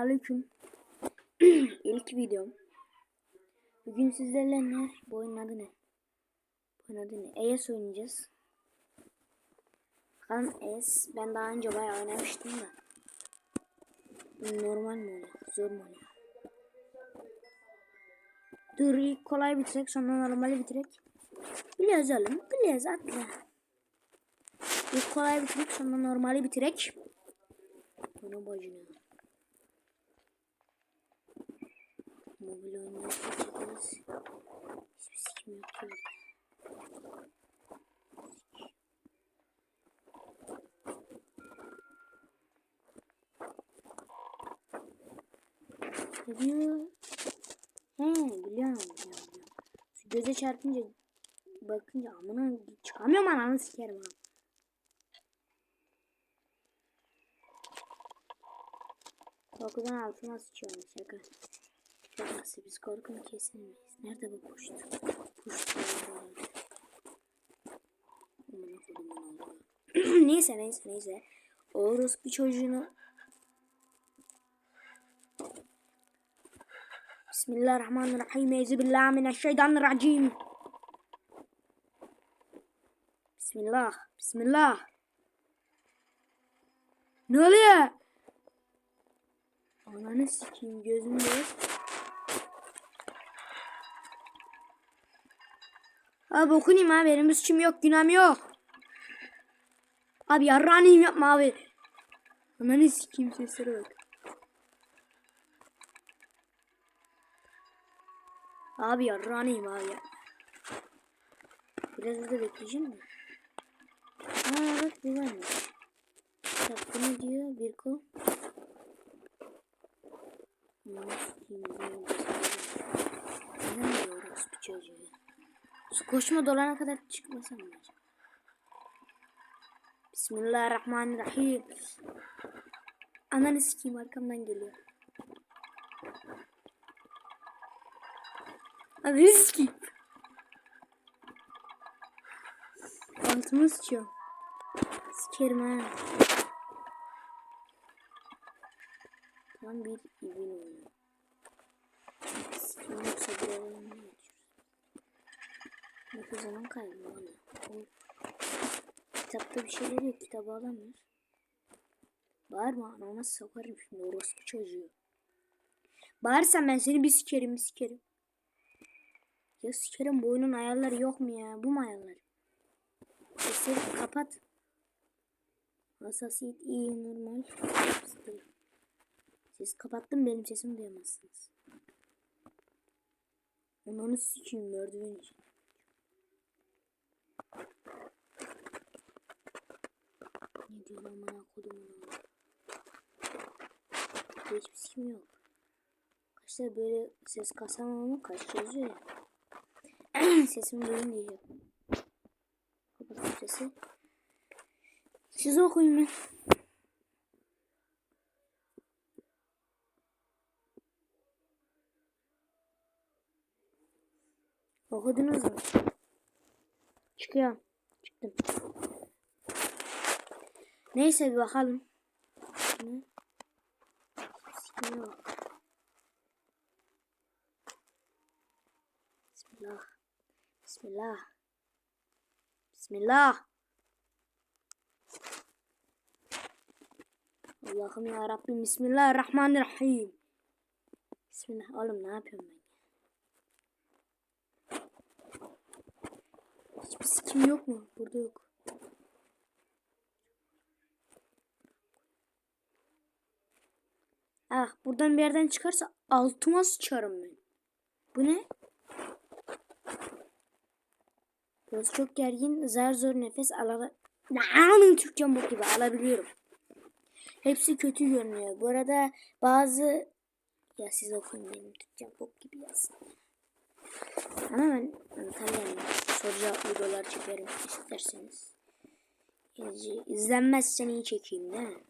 aleyküm. İlk videom. Bugün sizlerle ne? Bu oyunun adı ne? Bu oyunun adı ne? ES oynayacağız. Bakalım ES. Ben daha önce bayağı oynamıştım da. Normal mi oluyor? Zor mu oluyor? Dur ilk kolay bitirek sonra normali bitirek. Biliyoruz oğlum. Biliyoruz atla. İlk kolay bitirek sonra normali bitirek. Bana bacını. Mobil oyunları çekeriz. Hiçbir sikim yok ki. Ne diyor? He biliyorum biliyorum. biliyorum. Göze çarpınca bakınca amına çıkamıyorum ananı sikerim ha. Korkudan altına sıçıyorum şaka. Şakası biz korkunu kesilmeyiz. Nerede bu kodumun oldu. neyse neyse neyse. Orus bir çocuğunu Bismillahirrahmanirrahim. Euzubillahimineşşeytanirracim. Bismillah. Bismillah. Ne oluyor? Ananı sikeyim gözümde. Abi okunayım abi benim suçum yok günahım yok. Abi yarranıyım yapma abi. Ananı sikeyim seslere bak. Abi yarranıyım abi ya. Biraz burada bekleyeceğim mi? Aa bak varmış. Bak ne diyor bir kol. Neden diyoruz bu çocuğu? Su koşma dolana kadar çıkmasam mı acaba? Bismillahirrahmanirrahim. Ananı sikeyim arkamdan geliyor. Ananı sikeyim. Altıma sıçıyorum. Sikerim ha. Tam bir ibin oyunu. Sikim yoksa bir oyunu Ne kadar zaman kaybı valla. O- Kitapta bir şeyler yok. Kitabı alamıyoruz. Bağırma anama sokarım şimdi orospu çocuğu. Bağırsan ben seni bir sikerim bir sikerim. Ya sikerim bu oyunun ayarları yok mu ya? Bu mu ayarlar? Sesleri kapat. Hassasiyet iyi normal. Ses kapattım benim sesimi duyamazsınız. Ananı sikeyim merdiven için. Ne diyor bana kodumun. Hiçbir sikim yok. Kaçta böyle ses kasamam ama kaç yazıyor ya. Sesimi duyun diyeceğim. Kapat sesi. Siz okuyun lan. Okudunuz mu? Çıkıyorum. Çıktım. Neyse bir bakalım. Ne? Sikime bak. Bismillah. Bismillah. Bismillah. Allah'ım ya Rabbim. Bismillahirrahmanirrahim. Bismillah. Oğlum ne yapıyorum ben? Hiçbir sikim yok mu? Burada yok. Ah buradan bir yerden çıkarsa altıma sıçarım ben. Bu ne? Burası çok gergin. Zar zor nefes alarak... Anın Türkçem bok gibi alabiliyorum. Hepsi kötü görünüyor. Bu arada bazı... Ya siz okuyun benim Türkçem bok gibi yazsın. Ama ben Antalya'yım. Soru videolar çekerim isterseniz. İzlenmezsen iyi çekeyim değil mi?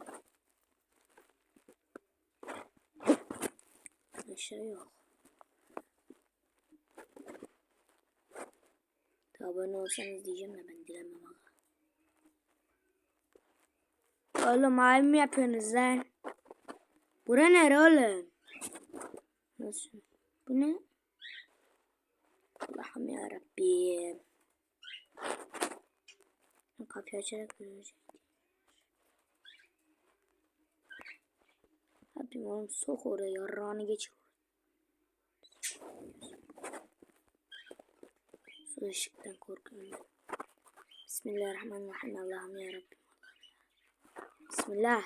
Aşağı yok. Abone olsanız diyeceğim de ben dilemem aga. Oğlum abi mi yapıyorsunuz lan? Bura nere oğlum? Nasıl? Bu ne? Allah'ım ya Rabbim. Kapıyı açarak görecek. Hadi oğlum sok oraya yarrağını geç. Su ışıktan korkuyorum. Bismillahirrahmanirrahim. Allah'ım ya Rabbim. Bismillah.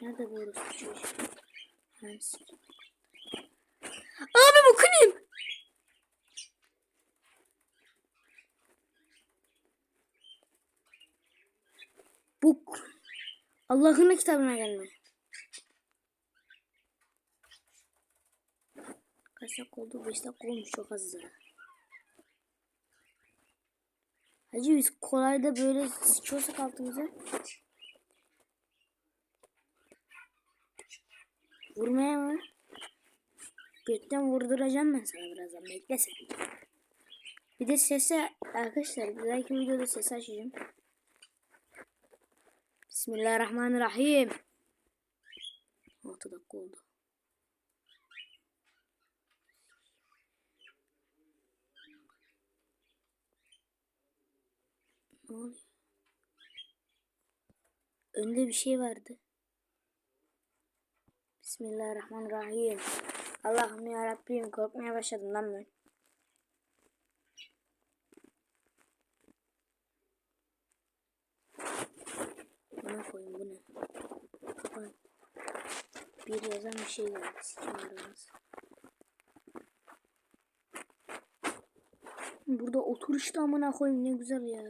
Nerede bu orospu çocuğu? Abi bu kim? Bu Allah'ın kitabına gelme. Kaç dakika oldu? 5 dakika olmuş çok az daha. Hacı biz kolayda böyle sıçıyorsak altımıza. Vurmaya mı? Götten vurduracağım ben sana birazdan. Bekle sen. Bir de sesi arkadaşlar bir dahaki videoda ses açacağım. Bismillahirrahmanirrahim. 6 dakika oldu. Ne oluyor? Önde bir şey vardı. Bismillahirrahmanirrahim. Allah'ım ya Rabbim korkmaya başladım lan ben. Koyun bu ne? Kapan. Bir yazan bir şey geldi. Sikim aramız. Burada otur işte amına koyayım ne güzel ya.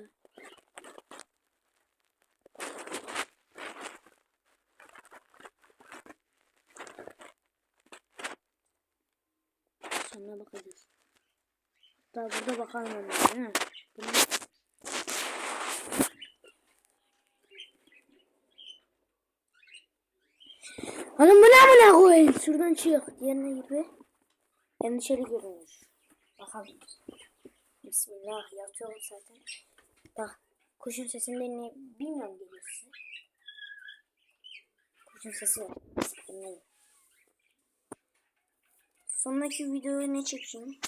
Sonra bakacağız. Hatta burada bakalım onlara. Ha. Bunu... Oğlum bu ne amına koyayım? Şuradan çık. Diğerine gir be. Endişeli görünüyor. Bakalım. Bismillah yatıyorum zaten. Bak kuşun sesinden ne bilmiyorum geliyor size. Kuşun sesi var. Dinleyin. Sonraki videoyu ne çekeyim?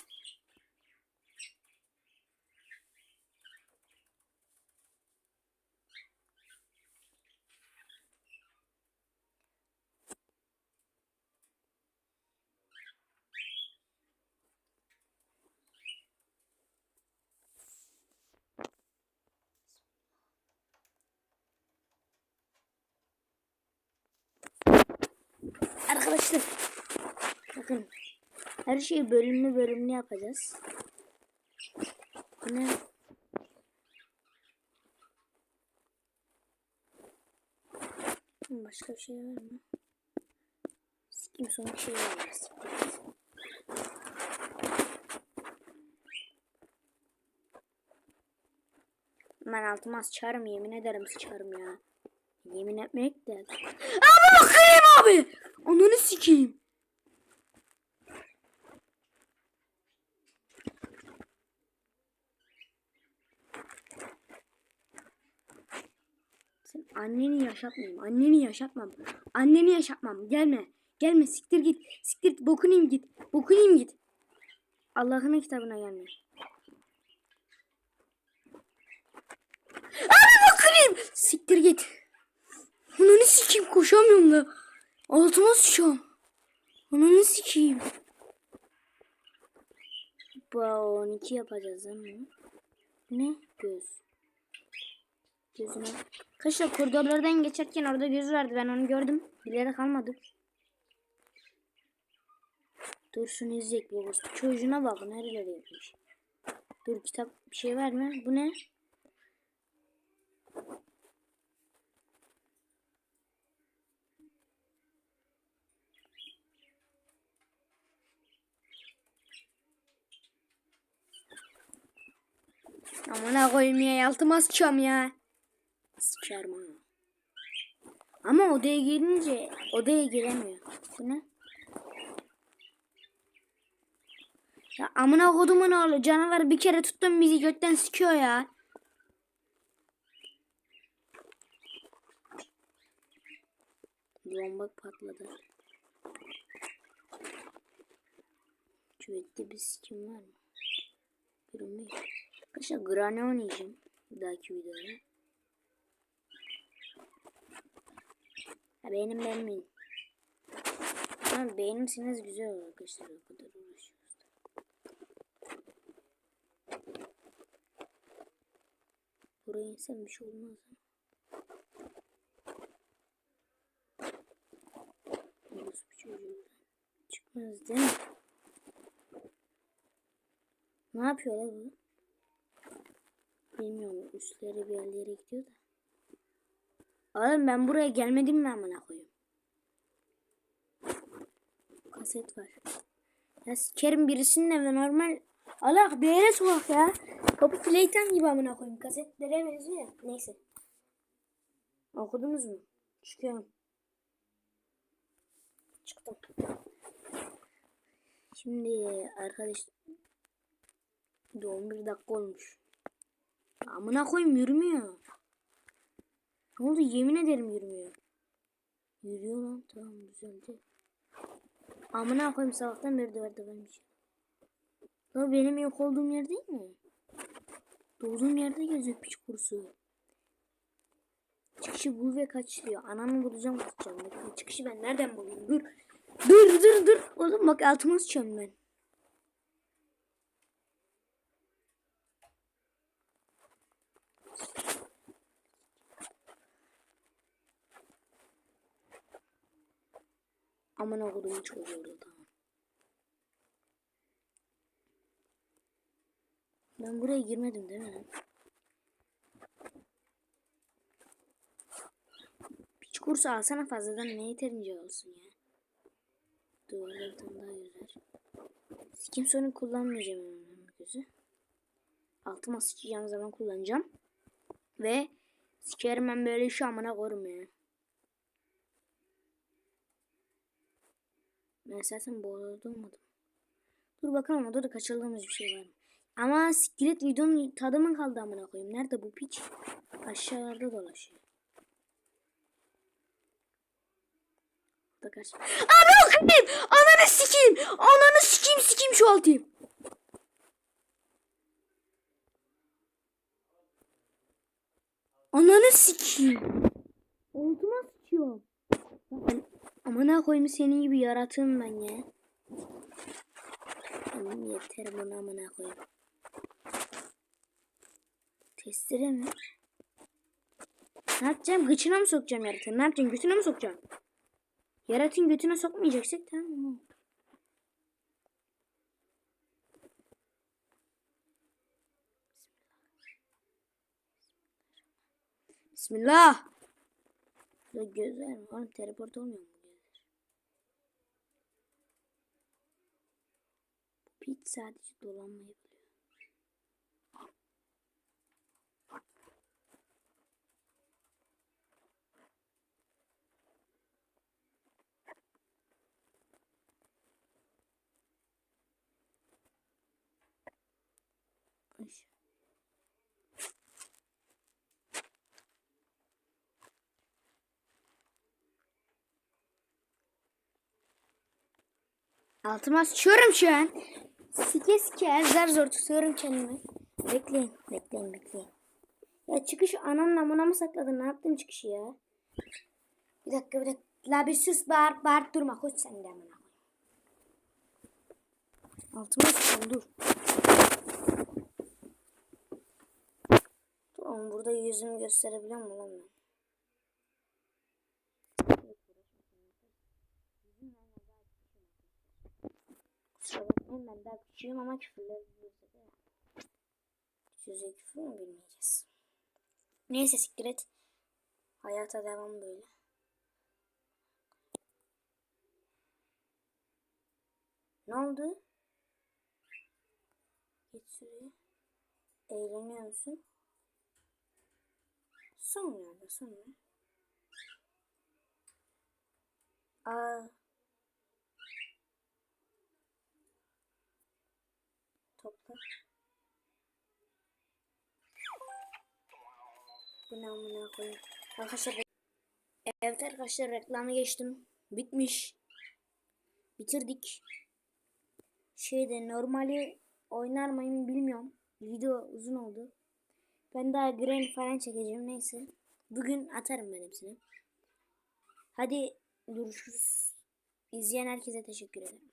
Arkadaşlar bakın her şeyi bölümlü bölümlü yapacağız. Ne? Başka bir şey var mı? Sikim son bir şey var. Ben altıma sıçarım yemin ederim sıçarım ya. Yemin etmek de. Abi bakayım abi. Ananı sikeyim. Sen anneni yaşatmayayım. Anneni yaşatmam. Anneni yaşatmam. Gelme. Gelme siktir git. Siktir git. Bokunayım git. Bokunayım git. Allah'ın kitabına gelme. Abi bakayım. Siktir git. Ananı sikeyim koşamıyorum da. Altıma sıçıyorum. Ananı sikeyim. Bu 12 yapacağız mi? Ne? Göz. Gözüne. Kaşla koridorlardan geçerken orada göz vardı. Ben onu gördüm. Bilerek almadım. Dursun izleyek bu orospu. Çocuğuna bak nereleri yapmış. Dur kitap bir şey var mı? Bu ne? Amına koyayım ya altıma sıçıyorum ya. Sıçarım ha. Ama odaya girince odaya giremiyor. Bu ne? Ya amına kodumun oğlu canavar bir kere tuttum bizi götten sikiyor ya. Bomba patladı. Küvette bir skin var mı? Görünmüyor. Arkadaşlar Granny oynayacağım. Bir dahaki videoda. Ha, beğenin beğenmeyin. Ama beğenirseniz güzel olur arkadaşlar. O kadar uğraşıyoruz. Buraya insem bir şey olmaz. Orası bir çocuğu. Çıkmaz değil mi? Ne yapıyor bu? Bilmiyorum. Üstleri bir yerlere gidiyor da. Oğlum ben buraya gelmedim mi amına koyayım? Kaset var. Ya sikerim birisinin evi normal. Allah bir yere sokak ya. Kapı playtime gibi amına koyayım. Kasetlere benziyor ya. Neyse. Okudunuz mu? Çıkıyorum. Çıktım. Şimdi arkadaş 11 dakika olmuş. Amına koyayım yürümüyor. Ne oldu yemin ederim yürümüyor. Yürüyor lan tamam düzeldi. Amına koyayım sabahtan beri duvarte vermiş. La benim yok olduğum yer değil mi? Doğduğum yerde geziyor piç kurusu. Çıkışı bul ve kaç diyor. Anamı bulacağım kaçacağım. Çıkışı ben nereden bulayım? Dur. Dur dur dur. Oğlum bak altıma sıçıyorum ben. Aman okuduğumu çocuğu tamam. Ben buraya girmedim değil mi? Piç kursu alsana fazladan ne yeterince olsun ya. Duvarda bir tane daha yüzer. Sikim sonu kullanmayacağım gözü. Altıma sıçacağım zaman kullanacağım. Ve sikerim ben böyle işi amına korum ya. Ben zaten odada olmadım. Dur bakalım odada kaçırdığımız bir şey var mı? Ama siklet videonun tadı mı kaldı amına koyayım? Nerede bu piç? Aşağılarda dolaşıyor. Da kaç. Ana okuyayım! Ananı sikeyim! Ananı sikeyim sikeyim şu altıyım. Ananı sikeyim. Altıma sıçıyorum. Ben amına koyayım senin gibi yaratığım ben ya. Tamam yeter bunu amına koyayım. Testere mi? Ne yapacağım? Gıçına mı sokacağım yaratığın? Ne yapacağım? Götüne mi sokacağım? Yaratığın götüne sokmayacaksak tamam mı? Bismillah. Şurada gözler mi? Oğlum teleport olmuyor mu gözler? Piç sadece dolanmayı biliyor. Ay. Altıma sıçıyorum şu an. Sike sike zar zor tutuyorum kendimi. Bekleyin, bekleyin, bekleyin. Ya çıkışı ananın amına mı sakladın? Ne yaptın çıkışı ya? Bir dakika, bir dakika. La bir sus bağır, bağır durma. Koş sen de amına. Altıma sıçıyorum dur. Tamam burada yüzümü gösterebiliyor muyum lan ben? Kusura bakmayın ben daha küçüğüm ama küfürler. Sözü küfür mü bilmeyeceğiz. Neyse siktir et. Hayata devam böyle. Ne oldu? Geç şuraya. Eğleniyor musun? Sonra da sonra. Aa. Topla. Bu ne koyayım. Arkadaşlar Evet arkadaşlar reklamı geçtim. Bitmiş. Bitirdik. Şeyde normali oynar mıyım bilmiyorum. Video uzun oldu. Ben daha Granny falan çekeceğim neyse. Bugün atarım ben hepsini. Hadi görüşürüz. İzleyen herkese teşekkür ederim.